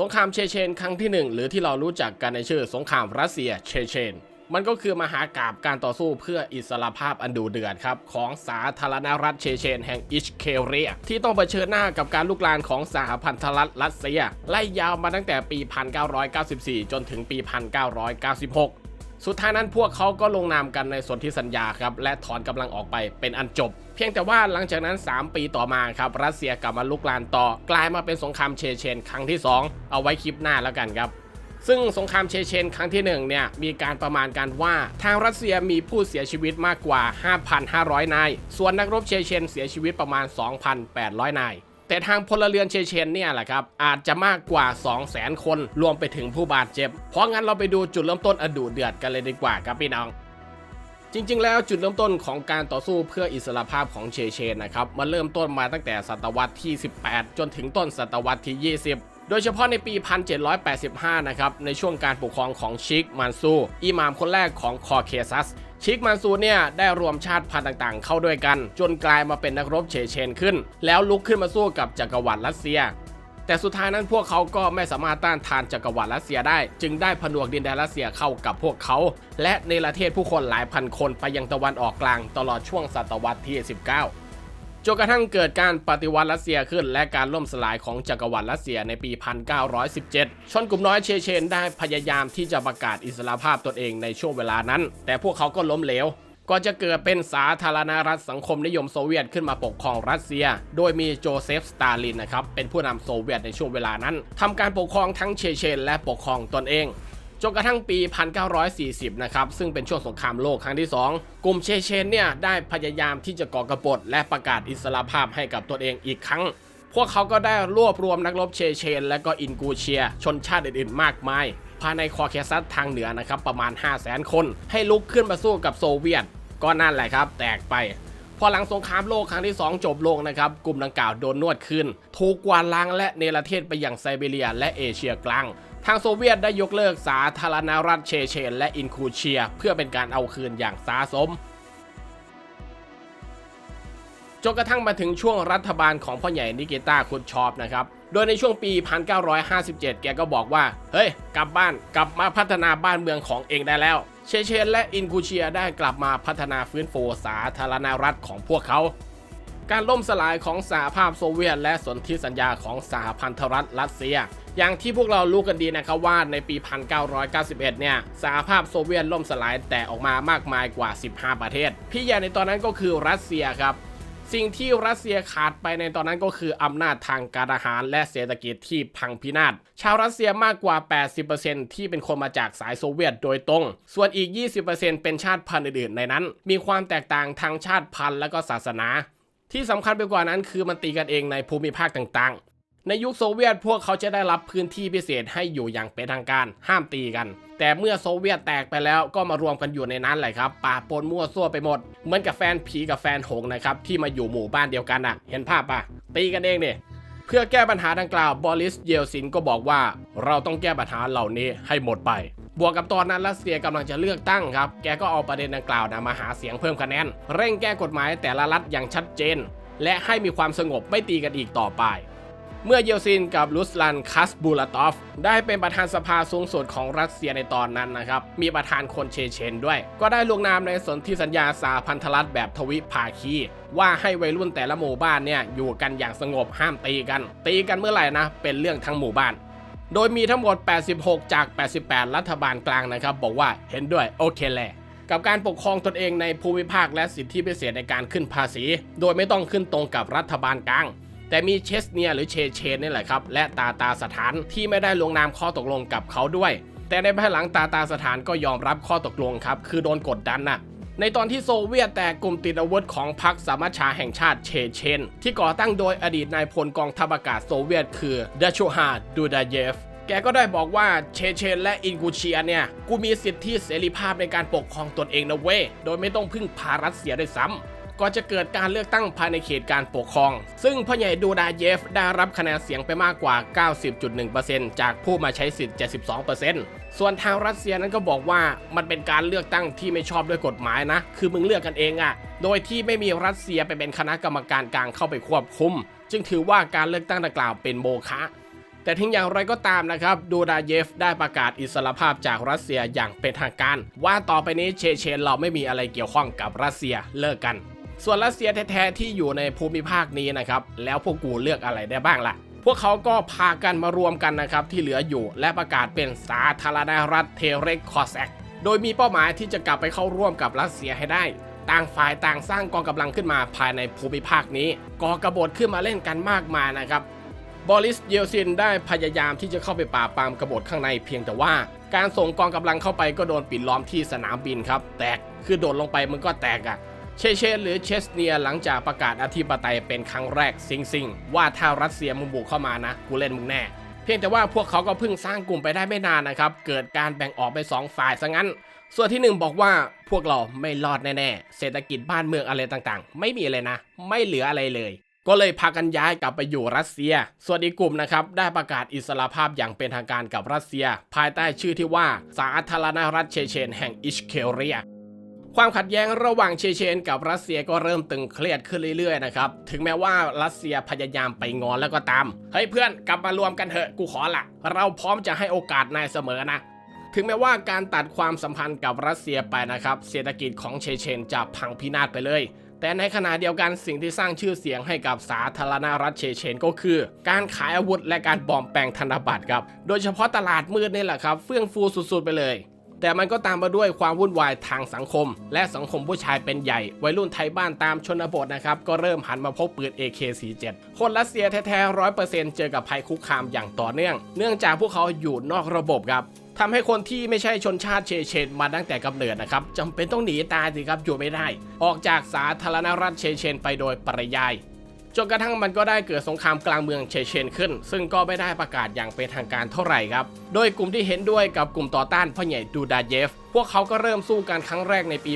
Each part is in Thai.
สงครามเชเชนครั้งที่หนึ่งหรือที่เรารู้จักกันในชื่อสงครามรัสเซียเชเชน มันก็คือมหากาบการต่อสู้เพื่ออิสรภาพอันดูเดือดครับ ของสาธารณรัฐเชเชนแห่งอิชเคเรีย ที่ต้องเผชิญหน้ากับการลุกลานของสหพันธรัฐรัสเซีย ไล่ยาวมาตั้งแต่ปี 1994 จนถึงปี 1996 สุดท้ายนั้นพวกเขาก็ลงนามกันในส่วนธิสัญญาครับและถอนกำลังออกไปเป็นอันจบ เพียงแต่ว่าหลังจากนั้น 3 ปีต่อมาครับรัสเซียกลับมาลุกลานต่อกลายมาเป็นสงครามเชเชน ครั้งที่ 2 เอาไว้คลิปหน้าแล้วกันครับซึ่งสงครามเชเชน ครั้งที่1เนี่ยมีการประมาณการว่าทางรัสเซียมีผู้เสียชีวิตมากกว่า 5,500 นาย ส่วนนักรบเชเชนเสียชีวิตประมาณ 2,800 นาย แต่ทางพลเรือนเชเชนเนี่ยแหละครับอาจจะมากกว่า 200,000 คนรวมไปถึงผู้บาดเจ็บ เพราะงั้นเราไปดูจุดเริ่มต้นอดูเดือดกันเลยดีกว่าครับพี่น้องจริงๆ แล้วจุดเริ่มต้นของการต่อสู้เพื่ออิสรภาพของเชเชนนะครับมันเริ่มต้นมาตั้งแต่ศตวรรษที่ 18 จนถึงต้นศตวรรษที่ 20 โดยเฉพาะในปี 1785 นะครับในช่วงการปกครองของชิกมันซูอิหม่ามคนแรกของคอเคซัส ชิกมันซูเนี่ยได้รวมชาติพันธุ์ต่างๆ เข้าด้วยกัน จนกลายมาเป็นนักรบเฉเชนขึ้น แล้วลุกขึ้นมาสู้กับจักรวรรดิรัสเซีย แต่สุดท้ายนั้นพวกเขาก็ไม่สามารถต้านทานจักรวรรดิรัสเซียได้ จึงได้ผนวกดินแดนรัสเซียเข้ากับพวกเขา และในประเทศผู้คนหลายพันคนไปยังตะวันออกกลางตลอดช่วงศตวรรษที่ 19 จนกระทั่งเกิดการปฏิวัติรัสเซียขึ้น และการล่มสลายของจักรวรรดิรัสเซียในปี 1917 ชนกลุ่มน้อยเชเชนได้พยายามที่จะประกาศอิสรภาพตนเองในช่วงเวลานั้น แต่พวกเขาก็ล้มเหลวก็จะเกิดเป็นสาธารณรัฐสังคมนิยมโซเวียตขึ้นมาปกครองรัสเซีย โดยมีโจเซฟ สตาลินนะครับ เป็นผู้นำโซเวียตในช่วงเวลานั้นทำการปกครองทั้งเชเชนและปกครองตนเอง จนกระทั่งปี 1940 นะครับ ซึ่งเป็นช่วงสงครามโลกครั้งที่ 2 กลุ่มเชเชนเนี่ยได้พยายามที่จะก่อกบฏและประกาศอิสรภาพให้กับตนเองอีกครั้ง พวกเขาก็ได้รวบรวมนักรบเชเชน และก็อินกูเชีย ชนชาติอื่นๆ มากมาย ภายในคอเคซัสทางเหนือนะครับประมาณ 5 0 0 0 0 0 คน ให้ลุกขึ้นมาสู้กับโซเวียต ก็นั่นแหละครับ แตกไป พอหลังสงครามโลกครั้งที่ 2 จบลงนะครับ กลุ่มดังกล่าวโดนนวดขึ้น ถูกกวาดล้างและเนรเทศไปอยังไซเบีเรีย และเอเชียกลาง ทางโซเวียตได้ยกเลิกสาธารณรัฐเชเชน และอินคูเชีย เพื่อเป็นการเอาคืนอย่างสาสมจนกระทั่งมาถึงช่วงรัฐบาลของพ่อใหญ่นิกิต้าคุดชอปนะครับ โดยในช่วงปี 1957 แกก็บอกว่า เฮ้ย กลับบ้าน กลับมาพัฒนาบ้านเมืองของเองได้แล้ว เชเชนและอินคูเชียได้กลับมาพัฒนาฟื้นฟูสาธารณรัฐของพวกเขา การล่มสลายของสหภาพโซเวียตและสนธิสัญญาของสหพันธรัฐรัสเซีย อย่างที่พวกเรารู้กันดีนะครับว่าในปี 1991 เนี่ยสหภาพโซเวียตล่มสลายแต่ออกมามากมายกว่า 15 ประเทศ พี่ใหญ่ในตอนนั้นก็คือรัสเซียครับ สิ่งที่รัสเซียขาดไปในตอนนั้นก็คืออำนาจทางการทหารและเศรษฐกิจที่พังพินาศ ชาวรัสเซียมากกว่า 80%ที่เป็นคนมาจากสายโซเวียตโดยตรง ส่วนอีก 20%เป็นชาติพันธุ์อื่นๆในนั้น มีความแตกต่างทางชาติพันธุ์และก็ศาสนา ที่สำคัญไปกว่านั้นคือมันตีกันเองในภูมิภาคต่างๆ ในยุคโซเวียตพวกเขาจะได้รับพื้นที่พิเศษให้อยู่อย่างเป็นทางการ ห้ามตีกัน แต่เมื่อโซเวียตแตกไปแล้วก็มารวมกันอยู่ในนั้นแหละครับป่าปนมั่วซั่วไปหมด เหมือนกับแฟนผีกับแฟนหงนะครับที่มาอยู่หมู่บ้านเดียวกันอะ เห็นภาพปะตีกันเองเนี่ยเพื่อแก้ปัญหาดังกล่าวบอริสเยลซินก็บอกว่า เราต้องแก้ปัญหาเหล่านี้ให้หมดไป บวกกับตอนนั้นรัสเซียกำลังจะเลือกตั้งครับ แกก็เอาประเด็นดังกล่าวนะมาหาเสียงเพิ่มคะแนน เร่งแก้กฎหมายแต่ละรัฐอย่างชัดเจน และให้มีความสงบไม่ตีกันอีกต่อไป เมื่อเยลซินกับลุสลันคัสบูลาตอฟ ได้เป็นประธานสภาสูงสุดของรัสเซียในตอนนั้นนะครับ มีประธานคนเชเชนด้วย ก็ได้ลงนามในสนธิสัญญาสาพันธรัฐแบบทวิภาคี ว่าให้วัยรุ่นแต่ละหมู่บ้านเนี่ยอยู่กันอย่างสงบห้ามตีกัน ตีกันเมื่อไหร่นะ เป็นเรื่องทั้งหมู่บ้าน โดยมีทั้งหมด 86 จาก 88 รัฐบาลกลางนะครับ บอกว่าเห็นด้วยโอเคแหละกับการปกครองตนเองในภูมิภาคและสิทธิพิเศษในการขึ้นภาษี โดยไม่ต้องขึ้นตรงกับรัฐบาลกลาง แต่มีเชสเนียหรือเชเชนนี่แหละครับ และตาตาสถานที่ไม่ได้ลงนามข้อตกลงกับเขาด้วย แต่ในภายหลังตาตาสถานก็ยอมรับข้อตกลงครับ คือโดนกดดันน่ะในตอนที่โซเวียตแต่กลุ่มติดอาวุธของพรรคสามัชชาแห่งชาติเชเชน ที่ก่อตั้งโดยอดีตนายพลกองทัพอากาศโซเวียตคือดาชูฮาดูดาเยฟ แกก็ได้บอกว่าเชเชนและอินกูเชียเนี่ย กูมีสิทธิเสรีภาพในการปกครองตนเองนะเว้ย โดยไม่ต้องพึ่งพารัสเซียด้วยซ้ำ ก็จะเกิดการเลือกตั้งภายในเขตการปกครอง ซึ่งพ่อใหญ่ดูดาเยฟได้รับคะแนนเสียงไปมากกว่า 90.1%จากผู้มาใช้สิทธิ์ 72%ส่วนทางรัสเซียนั้นก็บอกว่ามันเป็นการเลือกตั้งที่ไม่ชอบด้วยกฎหมายนะ คือมึงเลือกกันเองอะโดยที่ไม่มีรัสเซียไปเป็นคณะกรรมการกลางเข้าไปควบคุม จึงถือว่าการเลือกตั้งดังกล่าวเป็นโมฆะแต่ถึงอย่างไรก็ตามนะครับดูดาเยฟได้ประกาศอิสรภาพจากรัสเซียอย่างเป็นทางการ ว่าต่อไปนี้เชเชนเราไม่มีอะไรเกี่ยวข้องกับรัสเซียเลิกกัน ส่วนรัสเซียแท้ๆที่อยู่ในภูมิภาคนี้นะครับ แล้วพวกกูเลือกอะไรได้บ้างล่ะ พวกเขาก็พากันมารวมกันนะครับที่เหลืออยู่และประกาศเป็นสาธารณรัฐเทเรกคอสแอกโดยมีเป้าหมายที่จะกลับไปเข้าร่วมกับรัสเซียให้ได้ ต่างฝ่ายต่างสร้างกองกำลังขึ้นมาภายในภูมิภาคนี้ก่อกบฏขึ้นมาเล่นกันมากมายนะครับบอริสเยลซินได้พยายามที่จะเข้าไปปราบปรามกบฏข้างในเพียงแต่ว่า การส่งกองกำลังเข้าไปก็โดนปิดล้อมที่สนามบินครับ แตกคือโดดลงไปมันก็แตกอะ เชเชนหรือเชสเนียหลังจากประกาศอธิปไตยเป็นครั้งแรกซิงซิงว่าถ้ารัสเซียมึงบุกเข้ามานะ กูเล่นมึงแน่ เพียงแต่ว่าพวกเขาก็เพิ่งสร้างกลุ่มไปได้ไม่นานนะครับ เกิดการแบ่งออกไปนสองฝ่ายซะงั้น ส่วนที่หนึ่งบอกว่าพวกเราไม่รอดแน่ๆ เศรษฐกิจบ้านเมืองอะไรต่างๆ ไม่มีเลยนะ ไม่เหลืออะไรเลย ก็เลยพากันย้ายกลับไปอยู่รัสเซีย ส่วนอีกกลุ่มนะครับได้ประกาศอิสรภาพอย่างเป็นทางการกับรัสเซีย ภายใต้ชื่อที่ว่าสาธารณรัฐเชเชน แห่งอิชเคเรีย ความขัดแย้งระหว่างเชเชน กับรัสเซียก็เริ่มตึงเครียดขึ้นเรื่อยๆนะครับ ถึงแม้ว่ารัสเซียพยายามไปงอนแล้วก็ตาม เฮ้ยเพื่อนกลับมารวมกันเถอะกูขอละ เราพร้อมจะให้โอกาสนายเสมอนะ ถึงแม้ว่าการตัดความสัมพันธ์กับรัสเซียไปนะครับ เศรษฐกิจของเชเชนจะพังพินาศไปเลยแต่ในขณะเดียวกันสิ่งที่สร้างชื่อเสียงให้กับสาธารณรัฐเชเชนก็คือ การขายอาวุธและการปลอมแปลงธนบัตรครับ โดยเฉพาะตลาดมืดนี่แหละครับ เฟื่องฟูสุดๆไปเลย แต่มันก็ตามมาด้วยความวุ่นวายทางสังคม และสังคมผู้ชายเป็นใหญ่ วัยรุ่นไทยบ้านตามชนบทนะครับก็เริ่มหันมาพกปืน AK47 คนรัสเซียแท้ๆร้อยเปอร์เซ็นต์เจอกับภัยคุกคามอย่างต่อเนื่อง เนื่องจากพวกเขาอยู่นอกระบบครับทำให้คนที่ไม่ใช่ชนชาติเชเชนมาตั้งแต่กำเนิดนะครับจำเป็นต้องหนีตายสิครับอยู่ไม่ได้ ออกจากสาธารณรัฐเชเชนไปโดยปริยาย จนกระทั่งมันก็ได้เกิดสงครามกลางเมืองเชเชนขึ้น ซึ่งก็ไม่ได้ประกาศอย่างเป็นทางการเท่าไหร่ครับ โดยกลุ่มที่เห็นด้วยกับกลุ่มต่อต้านพ่อใหญ่ดูดาเยฟ พวกเขาก็เริ่มสู้กันครั้งแรกในปี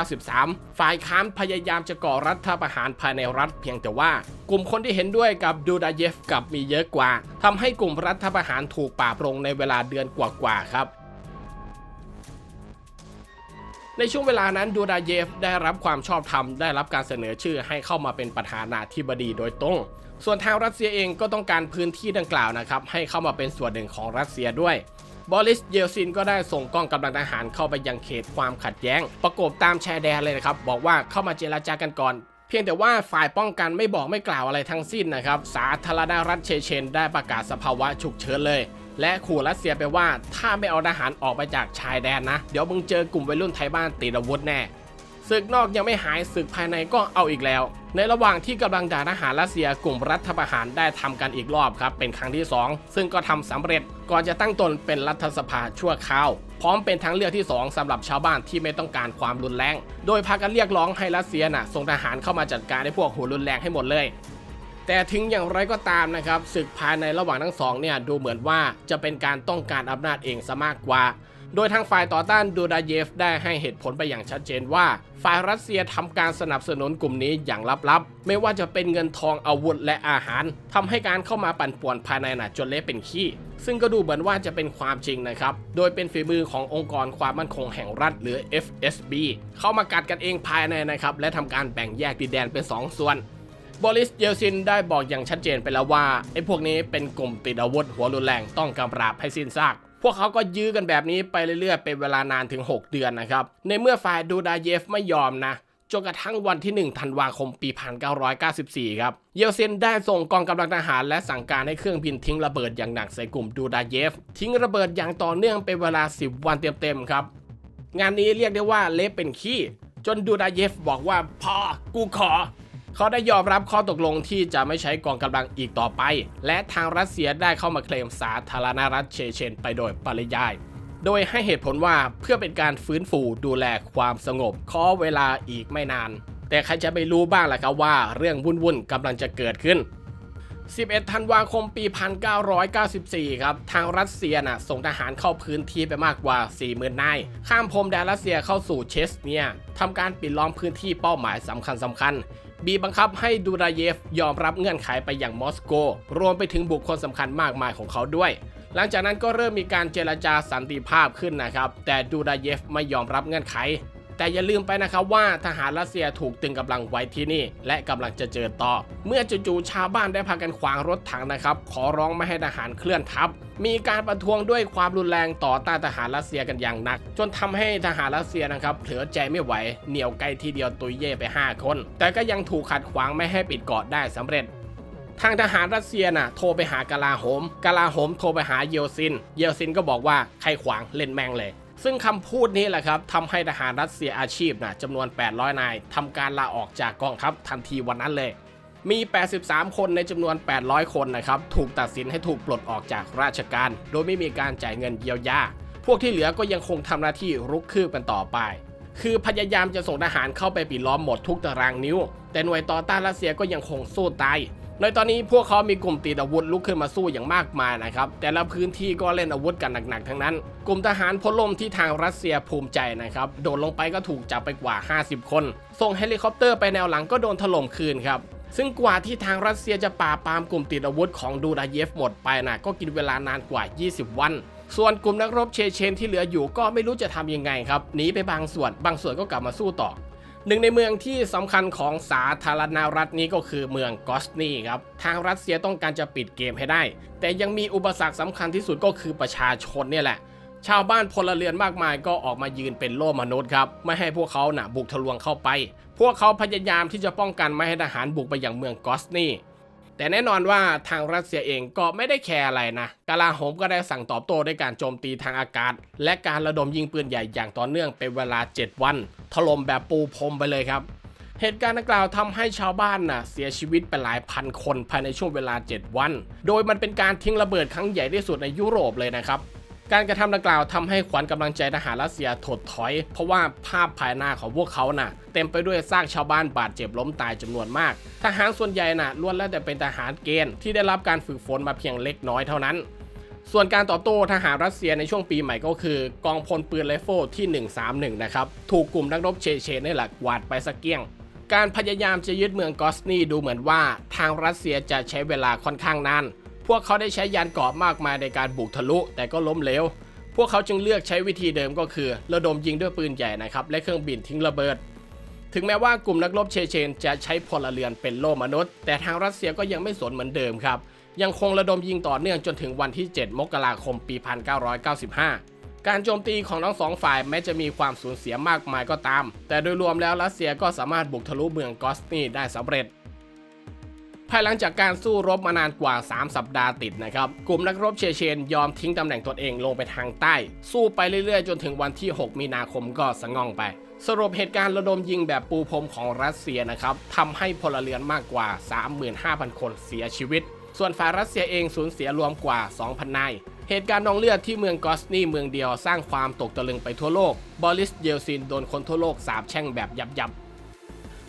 1993 ฝ่ายค้านพยายามจะก่อรัฐประหารภายในรัฐเพียงแต่ว่า กลุ่มคนที่เห็นด้วยกับดูดาเยฟกลับมีเยอะกว่าทำให้กลุ่มรัฐประหารถูกปราบลงในเวลาเดือนกว่าๆครับ ในช่วงเวลานั้นดูดาเยฟได้รับความชอบธรรมได้รับการเสนอชื่อให้เข้ามาเป็นประธานาธิบดีโดยตรง ส่วนทางรัสเซียเองก็ต้องการพื้นที่ดังกล่าวนะครับให้เข้ามาเป็นส่วนหนึ่งของรัสเซียด้วยบอริสเยลซินก็ได้ส่งกองกำลังทหารเข้าไปยังเขตความขัดแย้ง ประกบตามชายแดนเลยนะครับ บอกว่าเข้ามาเจราจากันก่อน เพียงแต่ว่าฝ่ายป้องกันไม่บอกไม่กล่าวอะไรทั้งสิ้นนะครับ สาธารณรัฐเชเชน ได้ประกาศสภาวะฉุกเฉินเลย และขู่รัสเซียไปว่าถ้าไม่เอาทหารออกไปจากชายแดนนะ เดี๋ยวมึงเจอกลุ่มวัยรุ่นไทยบ้านติดอาวุธแน่ศึกนอกยังไม่หายศึกภายในก็เอาอีกแล้ว ในระหว่างที่กำลังด่าทหารรัสเซียกลุ่มรัฐประหารได้ทำกันอีกรอบครับ เป็นครั้งที่ 2 ซึ่งก็ทำสำเร็จก่อนจะตั้งตนเป็นรัฐสภาชั่วคราว พร้อมเป็นทางเลือกที่ 2สำหรับชาวบ้านที่ไม่ต้องการความรุนแรง โดยพากันเรียกร้องให้รัสเซียน่ะส่งทหารเข้ามาจัดการให้พวกหัวรุนแรงให้หมดเลย แต่ถึงอย่างไรก็ตามนะครับศึกภายในระหว่างทั้งสองเนี่ยดูเหมือนว่าจะเป็นการต้องการอำนาจเองซะมากกว่า โดยทางฝ่ายต่อต้านดูดาเยฟได้ให้เหตุผลไปอย่างชัดเจนว่า ฝ่ายรัสเซียทำการสนับสนุนกลุ่มนี้อย่างลับๆ ไม่ว่าจะเป็นเงินทองอาวุธและอาหารทำให้การเข้ามาปั่นป่วนภายในน่ะจนเละเป็นขี้ซึ่งก็ดูเหมือนว่าจะเป็นความจริงนะครับ โดยเป็นฝีมือขององค์กรความมั่นคงแห่งรัฐหรือ FSB เข้ามากัดกันเองภายในนะครับ และทำการแบ่งแยกดินแดนเป็น 2 ส่วน บริสเยลซินได้บอกอย่างชัดเจนไปแล้วว่าไอ้พวกนี้เป็นกลุ่มติดอาวุธหัวรุนแรงต้องกำราบให้สิ้นซากพวกเขาก็ยื้อกันแบบนี้ไปเรื่อยๆ เป็นเวลานานถึง 6 เดือนนะครับ ในเมื่อฝ่ายดูดาเยฟไม่ยอมนะจนกระทั่งวันที่ 1 ธันวาคมปี 1994 ครับ เยลซินได้ส่งกองกำลังทหารและสั่งการให้เครื่องบินทิ้งระเบิดอย่างหนักใส่กลุ่มดูดาเยฟ ทิ้งระเบิดอย่างต่อเนื่องเป็นเวลา 10 วันเต็มๆครับ งานนี้เรียกได้ว่าเละเป็นขี้ จนดูดาเยฟบอกว่าพอกูขอ เขาได้ยอมรับข้อตกลงที่จะไม่ใช้กองกำลังอีกต่อไป และทางรัสเซียได้เข้ามาเคลมสาธารณรัฐเชเชนไปโดยปริยาย โดยให้เหตุผลว่าเพื่อเป็นการฟื้นฟูดูแลความสงบขอเวลาอีกไม่นาน แต่ใครจะไปรู้บ้างล่ะครับว่าเรื่องวุ่นๆกำลังจะเกิดขึ้น11 ธันวาคมปี 1994 ครับ ทางรัสเซียน่ะส่งทหารเข้าพื้นที่ไปมากกว่า 40,000 นาย ข้ามพรมแดนรัสเซียเข้าสู่เชสเนียทำการปิดล้อมพื้นที่เป้าหมายสำคัญสำคัญ บีบังคับให้ดูราเยฟยอมรับเงื่อนไขไปอย่างมอสโก รวมไปถึงบุคคลสำคัญมากมายของเขาด้วย หลังจากนั้นก็เริ่มมีการเจรจาสันติภาพขึ้นนะครับ แต่ดูราเยฟไม่ยอมรับเงื่อนไข แต่อย่าลืมไปนะครับว่าทหารรัสเซียถูกตึงกำลังไว้ที่นี่ และกำลังจะเจอต่อ เมื่อจู่ๆชาวบ้านได้พากันขวางรถถังนะครับ ขอร้องไม่ให้ทหารเคลื่อนทัพ มีการประท้วงด้วยความรุนแรงต่อต้านทหารรัสเซียกันอย่างหนัก จนทำให้ทหารรัสเซียนะครับเผลอใจไม่ไหวเหนี่ยวไกลทีเดียวตุยเย่ไป 5 คน แต่ก็ยังถูกขัดขวางไม่ให้ปิดเกาะได้สำเร็จทางทหารรัสเซียน่ะโทรไปหากาลาโหม กาลาโหมโทรไปหาเยลซิน เยลซินก็บอกว่าใครขวางเล่นแมงเลย ซึ่งคำพูดนี้แหละครับทำให้ทหารรัสเซียอาชีพน่ะจำนวน 800 นายทำการลาออกจากกองทัพทันทีวันนั้นเลย มี 83 คนในจำนวน 800 คนนะครับถูกตัดสินให้ถูกปลดออกจากราชการ โดยไม่มีการจ่ายเงินเยียวยา พวกที่เหลือก็ยังคงทำหน้าที่รุกคืบกันต่อไป คือพยายามจะส่งทหารเข้าไปปิดล้อมหมดทุกตารางนิ้ว แต่หน่วยต่อต้านรัสเซียก็ยังคงสู้ตาย ในตอนนี้พวกเขามีกลุ่มติดอาวุธลุกขึ้นมาสู้อย่างมากมายนะครับ แต่ละพื้นที่ก็เล่นอาวุธกันหนักๆทั้งนั้น กลุ่มทหารพลลมที่ทางรัสเซียภูมิใจนะครับ โดดลงไปก็ถูกจับไปกว่า 50 คน ส่งเฮลิคอปเตอร์ไปแนวหลังก็โดนถล่มคืนครับ ซึ่งกว่าที่ทางรัสเซียจะปราบปรามกลุ่มติดอาวุธของดูดาเยฟหมดไปนะก็กินเวลานานกว่า 20 วันส่วนกลุ่มนักรบเชเชนที่เหลืออยู่ก็ไม่รู้จะทำยังไงครับหนีไปบางส่วน บางส่วนก็กลับมาสู้ต่อ หนึ่งในเมืองที่สำคัญของสาธารณรัฐนี้ก็คือเมืองกอสนีครับ ทางรัสเซียต้องการจะปิดเกมให้ได้ แต่ยังมีอุปสรรคสำคัญที่สุดก็คือประชาชนเนี่ยแหละ ชาวบ้านพลเรือนมากมายก็ออกมายืนเป็นโล่มนุษย์ครับ ไม่ให้พวกเขาหน่ะบุกทะลวงเข้าไป พวกเขาพยายามที่จะป้องกันไม่ให้ทหารบุกไปอย่างเมืองกอสนี แต่แน่นอนว่าทางรัสเซียเองก็ไม่ได้แคร์อะไรนะกาลาโหมก็ได้สั่งตอบโต้ด้วยการโจมตีทางอากาศ และการระดมยิงปืนใหญ่อย่างต่อเนื่องเป็นเวลา 7 วัน ถล่มแบบปูพรมไปเลยครับ เหตุการณ์ดังกล่าวทำให้ชาวบ้านน่ะเสียชีวิตไปหลายพันคนภายในช่วงเวลา 7 วัน โดยมันเป็นการทิ้งระเบิดครั้งใหญ่ที่สุดในยุโรปเลยนะครับ การกระทำดังกล่าวทำให้ขวัญกำลังใจทหารรัสเซียถดถอย เพราะว่าภาพภายหน้าของพวกเขาน่ะ เต็มไปด้วยซากชาวบ้านบาดเจ็บล้มตายจำนวนมาก ทหารส่วนใหญ่น่ะล้วนแล้วแต่เป็นทหารเกณฑ์ที่ได้รับการฝึกฝนมาเพียงเล็กน้อยเท่านั้น ส่วนการตอบโต้ทหารรัสเซียในช่วงปีใหม่ก็คือ กองพลปืนไรเฟิลที่ 131 นะครับถูกกลุ่มนักรบเชเชนนี่แหละกวาดไปสักเกี้ยงการพยายามจะยึดเมืองกอสนีดูเหมือนว่า ทางรัสเซียจะใช้เวลาค่อนข้างนาน พวกเขาได้ใช้ยานเกราะมากมายในการบุกทะลุ แต่ก็ล้มเหลว พวกเขาจึงเลือกใช้วิธีเดิมก็คือ ระดมยิงด้วยปืนใหญ่นะครับ และเครื่องบินทิ้งระเบิด ถึงแม้ว่ากลุ่มนักรบเชเชนจะใช้พลเรือนเป็นโล่มนุษย์ แต่ทางรัสเซียก็ยังไม่สนเหมือนเดิมครับ ยังคงระดมยิงต่อเนื่องจนถึงวันที่ 7 มกราคม ปี 1995 การโจมตีของทั้งสองฝ่ายแม้จะมีความสูญเสียมากมายก็ตาม แต่โดยรวมแล้วรัสเซียก็สามารถบุกทะลุเมืองกอสนีได้สำเร็จายหลังจากการสู้รบมานานกว่า 3 สัปดาห์ติดนะครับ กลุ่มนักรบเชเชนยอมทิ้งตำแหน่งตนเองลงไปทางใต้ สู้ไปเรื่อยๆ จนถึงวันที่ 6 มีนาคมก็สงองไป สรุปเหตุการณ์ระดมยิงแบบปูพรมของรัสเซียนะครับทำให้พลเรือนมากกว่า 35,000 คนเสียชีวิต ส่วนฝ่ายรัสเซียเองสูญเสียรวมกว่า 2,000 นายเหตุการณ์นองเลือดที่เมืองกอสนีเมืองเดียวสร้างความตกตะลึงไปทั่วโลก บอริสเยลซินโดนคนทั่วโลกสาบแช่งแบบยับๆ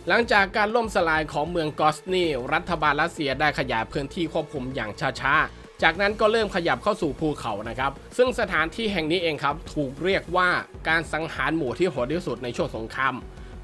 หลังจากการล่มสลายของเมืองกอสนีรัฐบาลรัสเซียได้ขยายพื้นที่ควบคุมอย่างช้าๆ จากนั้นก็เริ่มขยับเข้าสู่ภูเขานะครับ ซึ่งสถานที่แห่งนี้เองครับ ถูกเรียกว่าการสังหารหมู่ที่โหดที่สุดในช่วงสงคราม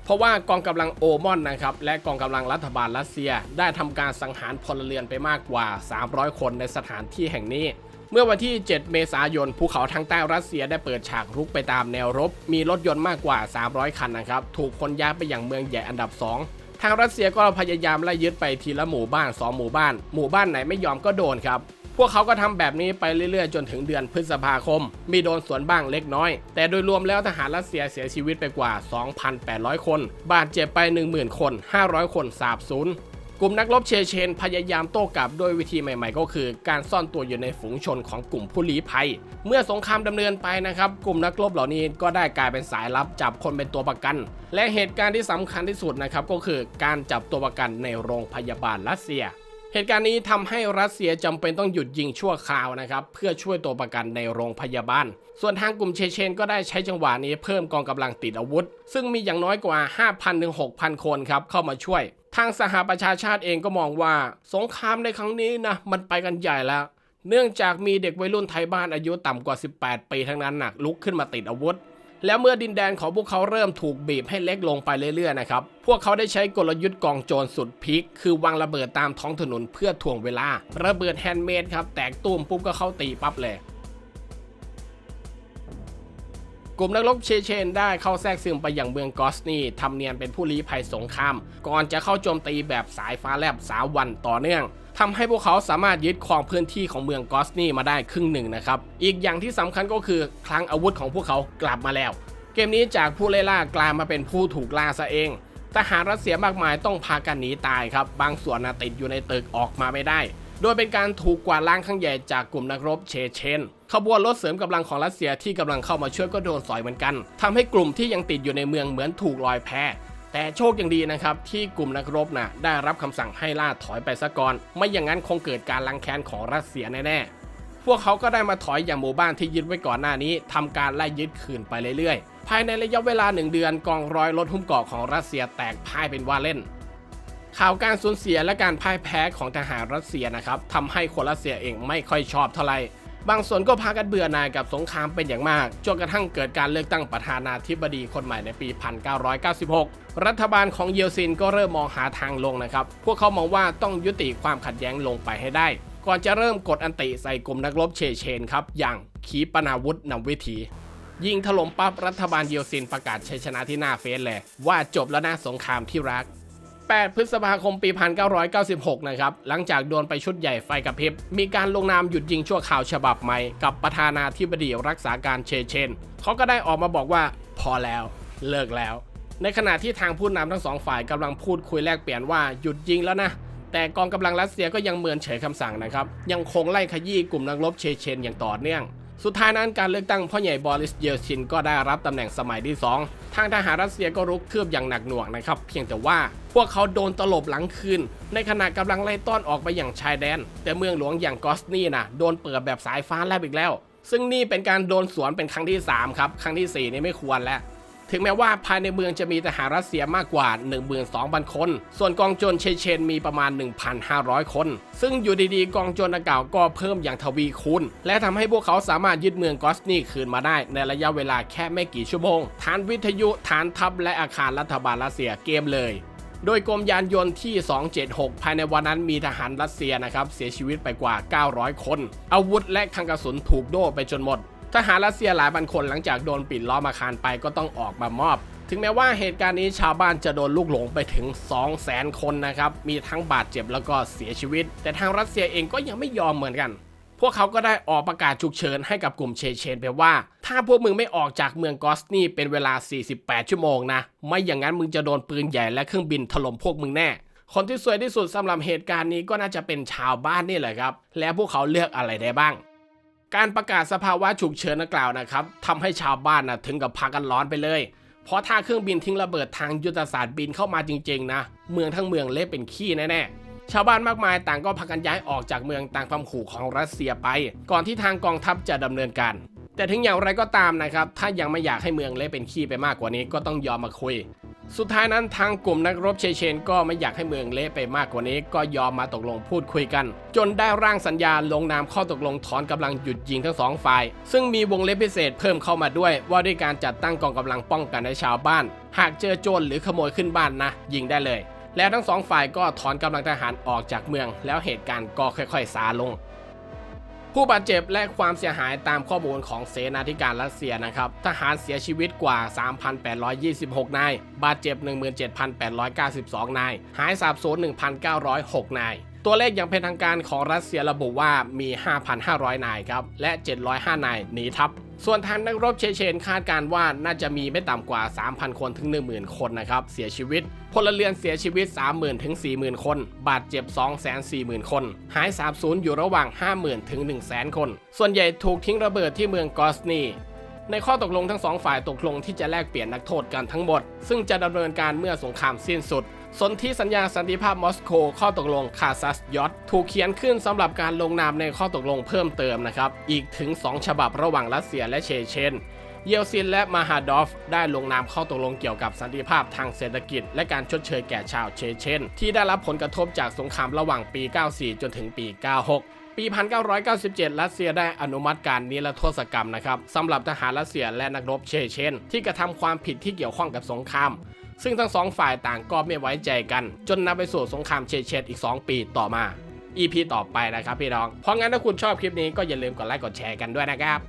เพราะว่ากองกำลังโอมอนนะครับและกองกำลังรัฐบาลรัสเซีย ได้ทำการสังหารพลเรือนไปมากกว่า 300 คนในสถานที่แห่งนี้ เมื่อวันที่ 7 เมษายน ภูเขาทางใต้รัสเซียได้เปิดฉากรุกไปตามแนวรบ มีรถยนต์มากกว่า 300 คันนะครับ ถูกคนย้ายไปอยังเมืองใหญ่อันดับ 2ทางรัสเซียก็พยายามไล่ยึดไปทีละหมู่บ้าน 2 หมู่บ้าน หมู่บ้านไหนไม่ยอมก็โดนครับ พวกเขาก็ทำแบบนี้ไปเรื่อยๆ จนถึงเดือนพฤษภาคม มีโดนสวนบ้างเล็กน้อย แต่โดยรวมแล้วทหารรัสเซียเสียชีวิตไปกว่า 2,800 คน บาดเจ็บไป 10,000 คน 500 คนสาบสูญ กลุ่มนักรบเชเชน พยายามโต้กลับด้วยวิธีใหม่ ๆ ก็คือ การซ่อนตัวอยู่ในฝูงชนของกลุ่มผู้ลี้ภัย เมื่อสงครามดำเนินไปนะครับ กลุ่มนักรบเหล่านี้ก็ได้กลายเป็นสายลับจับคนเป็นตัวประกัน และเหตุการณ์ที่สำคัญที่สุดนะครับก็คือการจับตัวประกันในโรงพยาบาลรัสเซีย เหตุการณ์นี้ทำให้รัสเซียจำเป็นต้องหยุดยิงชั่วคราวนะครับเพื่อช่วยตัวประกันในโรงพยาบาล ส่วนทางกลุ่มเชเชน ก็ได้ใช้จังหวะนี้เพิ่มกองกำลังติดอาวุธ ซึ่งมีอย่างน้อยกว่า 5,000ถึง6,000 คนครับเข้ามาช่วย ทางสหประชาชาติเองก็มองว่า สงครามในครั้งนี้นะมันไปกันใหญ่แล้ว เนื่องจากมีเด็กวัยรุ่นไทยบ้านอายุต่ำกว่า 18 ปีทั้งนั้นหนักลุกขึ้นมาติดอาวุธ แล้วเมื่อดินแดนของพวกเขาเริ่มถูกบีบให้เล็กลงไปเรื่อยๆนะครับพวกเขาได้ใช้กลยุทธ์กองโจรสุดพีคคือวางระเบิดตามท้องถนนเพื่อถ่วงเวลา ระเบิดแฮนด์เมดครับแตกตูมปุ๊บก็เข้าตีปั๊บเลย ลุ่มนักรบเชเชนได้เข้าแทรกซึมไปยังเมืองกอสนีทำเนียนเป็นผู้ลี้ภัยสงคราม ก่อนจะเข้าโจมตีแบบสายฟ้าแลบสามวันต่อเนื่องทำให้พวกเขาสามารถยึดครองพื้นที่ของเมืองกอสนีมาได้ครึ่งหนึ่งนะครับ อีกอย่างที่สำคัญก็คือคลังอาวุธของพวกเขากลับมาแล้ว เกมนี้จากผู้เล่ล่ากลายมาเป็นผู้ถูกล่าซะเองทหารรัสเซียมากมายต้องพากันหนีตายครับ บางส่วนนะติดอยู่ในตึกออกมาไม่ได้ โดยเป็นการถูกกวาดล้างครั้งใหญ่จากกลุ่มนักรบเชเชนขบวนรถเสริมกำลังของรัสเซียที่กำลังเข้ามาช่วยก็โดนสอยเหมือนกันทำให้กลุ่มที่ยังติดอยู่ในเมืองเหมือนถูกลอยแพแต่โชคยังดีนะครับ ที่กลุ่มนักรบนะได้รับคำสั่งให้ล่าถอยไปซะก่อน ไม่อย่างนั้นคงเกิดการลังแคนของรัสเซียแน่ๆ พวกเขาก็ได้มาถอยอย่างหมู่บ้านที่ยึดไว้ก่อนหน้านี้ทำการไล่ยึดคืนไปเรื่อยๆ ภายในระยะเวลาหนึ่งเดือนกองร้อยรถหุ้มเกราะของรัสเซียแตกพ่ายเป็นว่าเล่น ข่าวการสูญเสียและการพ่ายแพ้ของทหารรัสเซียนะครับทำให้คนรัสเซียเองไม่ค่อยชอบเท่าไหร่บางส่วนก็พากันเบื่อหน่ายกับสงครามเป็นอย่างมากจนกระทั่งเกิดการเลือกตั้งประธานาธิบดีคนใหม่ในปี 1996 รัฐบาลของเยลซินก็เริ่มมองหาทางลงนะครับ พวกเขามองว่าต้องยุติความขัดแย้งลงไปให้ได้ ก่อนจะเริ่มกดอันติใส่กลุ่มนักรบเชเชนครับ อย่างขีปนาวุธนำวิถี ยิงถล่มปั๊บรัฐบาลเยลซินประกาศชัยชนะที่หน้าเฟซเลยว่าจบแล้วนะสงครามที่รัก 8 พฤษภาคมปี 1996 นะครับ หลังจากโดนไปชุดใหญ่ไฟกระพริบ มีการลงนามหยุดยิงชั่วคราวฉบับใหม่ กับประธานาธิบดีรักษาการเชเชน เขาก็ได้ออกมาบอกว่าพอแล้ว เลิกแล้ว ในขณะที่ทางผู้นำทั้งสองฝ่ายกำลังพูดคุยแลกเปลี่ยนว่าหยุดยิงแล้วนะ แต่กองกำลังรัสเซียก็ยังเมินเฉยคำสั่งนะครับ ยังคงไล่ขยี้กลุ่มนักรบเชเชนอย่างต่อเนื่อง สุดท้ายนั้นการเลือกตั้งพ่อใหญ่บอริสเยลชินก็ได้รับตำแหน่งสมัยที่ 2 ทางทหารรัสเซียก็รุกคืบอย่างหนักหน่วงนะครับ เพียงแต่ว่าพวกเขาโดนตลบหลังคืน ในขณะกำลังไล่ต้อนออกไปอย่างชายแดน แต่เมืองหลวงอย่างกอสนีนะโดนเปิดแบบสายฟ้าแลบอีกแล้ว ซึ่งนี่เป็นการโดนสวนเป็นครั้งที่ 3 ครับ ครั้งทีสี่4 นี่ไม่ควรแล้ว ถึงแม้ว่าภายในเมืองจะมีทหารรัสเซียมากกว่า 12,000 คน ส่วนกองโจรเชเชนมีประมาณ 1,500 คน ซึ่งอยู่ดีๆ กองโจรดังกล่าวก็เพิ่มอย่างทวีคูณ และทำให้พวกเขาสามารถยึดเมืองกอสนีคืนมาได้ในระยะเวลาแค่ไม่กี่ชั่วโมง ฐานวิทยุ ฐานทัพ และอาคารรัฐบาลรัสเซียเกมเลยโดยกรมยานยนต์ที่ 276 ภายในวันนั้นมีทหารรัสเซียนะครับ เสียชีวิตไปกว่า 900 คน อาวุธและคังกระสุนถูกโด่ไปจนหมด ทหารรัสเซียหลายพันคนหลังจากโดนปิดล้อมอาคารไปก็ต้องออกมามอบ ถึงแม้ว่าเหตุการณ์นี้ชาวบ้านจะโดนลูกหลงไปถึง 200,000 คนนะครับ มีทั้งบาดเจ็บแล้วก็เสียชีวิต แต่ทางรัสเซียเองก็ยังไม่ยอมเหมือนกัน พวกเขาก็ได้ออกประกาศฉุกเฉินให้กับกลุ่มเชเชนไปว่า ถ้าพวกมึงไม่ออกจากเมืองกอสนี่เป็นเวลา 48 ชั่วโมงนะ ไม่อย่างนั้นมึงจะโดนปืนใหญ่และเครื่องบินถล่มพวกมึงแน่คนที่สวยที่สุดสำหรับเหตุการณ์นี้ก็น่าจะเป็นชาวบ้านนี่แหละครับ และพวกเขาเลือกอะไรได้บ้าง การประกาศสภาวะฉุกเฉินดังกล่าวนะครับทำให้ชาวบ้านนะถึงกับพากันร้อนไปเลย เพราะถ้าเครื่องบินทิ้งระเบิดทางยุทธศาสตร์บินเข้ามาจริงๆนะเมืองทั้งเมืองเละเป็นขี้แน่ๆชาวบ้านมากมายต่างก็พากันย้ายออกจากเมืองต่ามความขู่ของรัสเซียไป ก่อนที่ทางกองทัพจะดำเนินการแต่ถึงอย่างไรก็ตามนะครับ ถ้ายังไม่อยากให้เมืองเละเป็นขี้ไปมากกว่านี้ก็ต้องยอมมาคุย สุดท้ายนั้นทางกลุ่มนักรบเชเชนก็ไม่อยากให้เมืองเละไปมากกว่านี้ ก็ยอมมาตกลงพูดคุยกัน จนได้ร่างสัญญาลงนามข้อตกลงถอนกำลังหยุดยิงทั้งสองฝ่าย ซึ่งมีวงเล็บพิเศษเพิ่มเข้ามาด้วย ว่าด้วยการจัดตั้งกองกำลังป้องกันให้ชาวบ้าน หากเจอโจรหรือขโมยขึ้นบ้านนะ ยิงได้เลย แล้วทั้งสองฝ่ายก็ถอนกำลังทหารออกจากเมือง แล้วเหตุการณ์ก็ค่อย ๆ ซาลง ผู้บาดเจ็บและความเสียหายตามข้อมูลของเสนาธิการรัสเซียนะครับ ทหารเสียชีวิตกว่า 3,826 นาย บาดเจ็บ 17,892 นาย หายสาบสูญ1,906 นาย ตัวเลขอย่างเป็นทางการของรัสเซียระบุว่ามี 5,500 นายครับ และ 705 นายหนีทัพ ส่วนทางนักรบเชเชนคาดการว่าน่าจะมีไม่ต่ำกว่า 3,000 คนถึง 10,000 คนนะครับเสียชีวิต พลเรือนเสียชีวิต 30,000 ถึง 40,000 คน บาดเจ็บ 240,000 คน หายสาบสูญอยู่ระหว่าง 50,000 ถึง 100,000 คน ส่วนใหญ่ถูกทิ้งระเบิดที่เมืองกอสนีในข้อตกลงทั้งสองฝ่ายตกลงที่จะแลกเปลี่ยนนักโทษกันทั้งหมด ซึ่งจะดำเนินการเมื่อสงครามสิ้นสุด สนธิสัญญาสันติภาพมอสโกข้อตกลงคาซัสยอตถูกเขียนขึ้นสำหรับการลงนามในข้อตกลงเพิ่มเติมนะครับ อีกถึง 2 ฉบับระหว่างรัสเซียและเชเชน เยลซินและมาฮาดอฟ ได้ลงนามข้อตกลงเกี่ยวกับสันติภาพทางเศรษฐกิจ และการชดเชยแก่ชาวเชเชน ที่ได้รับผลกระทบจากสงครามระหว่างปี 94 จนถึงปี 96ปี 1997 รัสเซียได้อนุมัติการนิรโทษกรรมนะครับสำหรับทหารรัสเซียและนักรบเชเชน ที่กระทำความผิดที่เกี่ยวข้องกับสงคราม ซึ่งทั้งสองฝ่ายต่างก็ไม่ไว้ใจกัน จนนำไปสู่สงครามเชเชตอีก 2 ปีต่อมา EP ต่อไปนะครับพี่น้อง เพราะงั้นถ้าคุณชอบคลิปนี้ก็อย่าลืมกดไลค์กดแชร์กันด้วยนะครับ